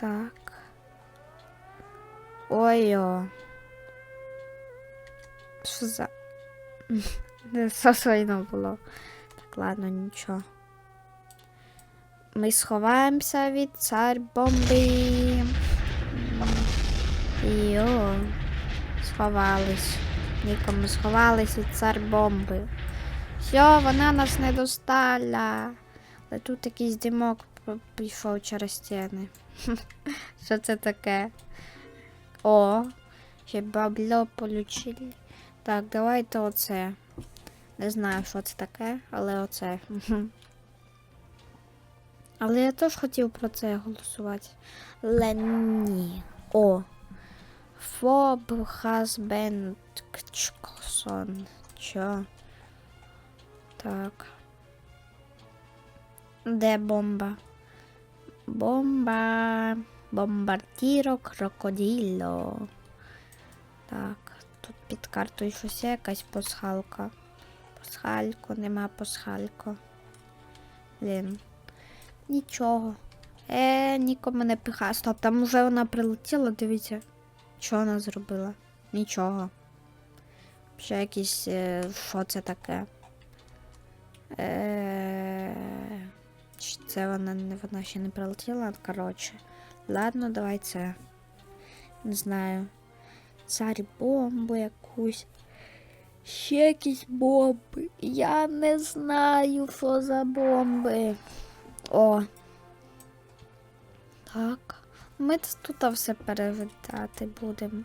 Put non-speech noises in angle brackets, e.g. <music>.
Так. Ой-о. Що за. <laughs> Не сосойно було. Так, ладно, нічого. Ми сховаємося від цар бомби. Йо. Сховались. Нікому сховались від цар бомби. Все, вона нас не достала. Але тут якийсь димок пішов через стіни. <laughs> Що це таке? О, ще бабло получили. Так, давайте оце. Не знаю, що це таке, але оце. <laughs> Але я теж хотів про це голосувати. Але ні. О. Фоб been. Чо? Так. Де бомба? Бомба. Бомбардіро крокоділо. Так, тут під картою щось є якась пасхалка. Пасхалько, нема пасхалько. Блін. Нічого. Е, нікому не пихає. Стоп, там уже вона прилетіла, дивіться. Що вона зробила? Нічого. Ще якісь. е, Що це таке? Е, це вона не вона ще не прилетіла? Коротше. Ладно, давай це. Не знаю. Цар бомбу якусь. Ще якісь бомби. Я не знаю, що за бомби. О. Так. Ми тут все перевертати будемо.